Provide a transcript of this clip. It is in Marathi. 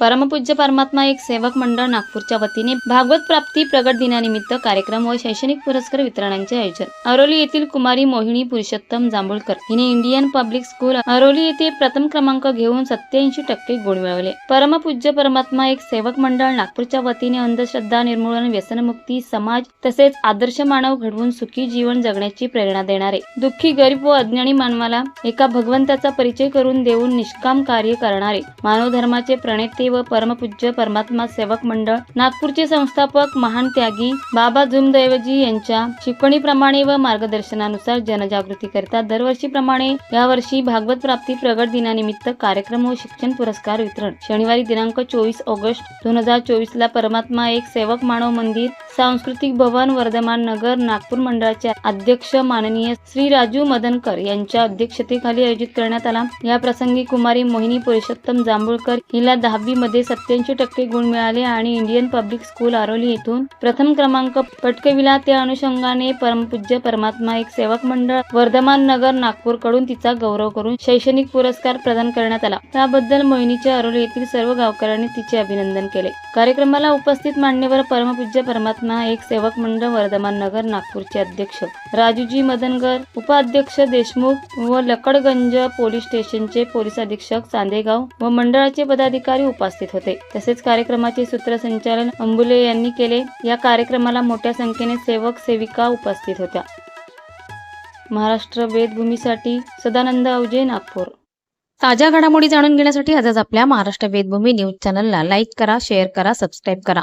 परमपूज्य परमात्मा एक सेवक मंडळ नागपूरच्या वतीने भागवत प्राप्ती प्रगट दिनानिमित्त कार्यक्रम व शैक्षणिक पुरस्कार वितरणांचे आयोजन. अरोली येथील कुमारी मोहिनी पुरुषोत्तम जांभूळकर हिने इंडियन पब्लिक स्कूल अरोली येथे प्रथम क्रमांक घेऊन सत्याऐंशी टक्के गुण मिळवले. परमपूज्य परमात्मा एक सेवक मंडळ नागपूरच्या वतीने अंधश्रद्धा निर्मूलन व्यसनमुक्ती समाज तसेच आदर्श मानव घडवून सुखी जीवन जगण्याची प्रेरणा देणारे दुःखी गरीब व अज्ञानी मानवाला एका भगवंताचा परिचय करून देऊन निष्काम कार्य करणारे मानव धर्माचे प्रणेते व परमपूज्य परमात्मा सेवक मंडळ नागपूरचे संस्थापक महान त्यागी बाबा जुमदैवजी यांच्या शिकवणीप्रमाणे व मार्गदर्शनानुसार जनजागृती करता दरवर्षीप्रमाणे यावर्षी भागवत प्राप्ती प्रगट दिनानिमित्त कार्यक्रम व शिक्षण पुरस्कार वितरण. शनिवारी दिनांक चोवीस ऑगस्ट दोन हजार चोवीस ला परमात्मा एक सेवक मानव मंदिर सांस्कृतिक भवन वर्धमान नगर नागपूर मंडळाचे अध्यक्ष माननीय श्री राजू मदनकर यांच्या अध्यक्षतेखाली आयोजित करण्यात आला. या प्रसंगी कुमारी मोहिनी पुरुषोत्तम जांभूळकर हिला दहावी मध्ये सत्याऐंशी टक्के गुण मिळाले आणि इंडियन पब्लिक स्कूल आरोली येथून प्रथम क्रमांक पटकविला. त्या अनुषंगाने परमपूज्य परमात्मा एक सेवक मंडळ वर्धमान नगर नागपूरकडून तिचा गौरव करून शैक्षणिक पुरस्कार प्रदान करण्यात आला. त्याबद्दल मोहिनीच्या आरोली येथील सर्व गावकऱ्यांनी तिचे अभिनंदन केले. कार्यक्रमाला उपस्थित मान्यवर परमपूज्य परमात्मा एक सेवक मंडळ वर्धमान नगर नागपूरचे अध्यक्ष. राजूजी मदनगर उपाध्यक्ष देशमुख व लकडगंज पोलीस स्टेशनचे पोलीस अधीक्षक चांदेगाव व मंडळाचे पदाधिकारी उपस्थित होते. तसेच कार्यक्रमाचे सूत्रसंचालन अंबुले यांनी केले. या कार्यक्रमाला मोठ्या संख्येने सेवक सेविका उपस्थित होत्या. महाराष्ट्र वेदभूमीसाठी सदानंद अवजय नागपूर. ताज्या घडामोडी जाणून घेण्यासाठी आजच आपल्या महाराष्ट्र वेदभूमी न्यूज चॅनलला लाईक करा शेअर करा सबस्क्राईब करा.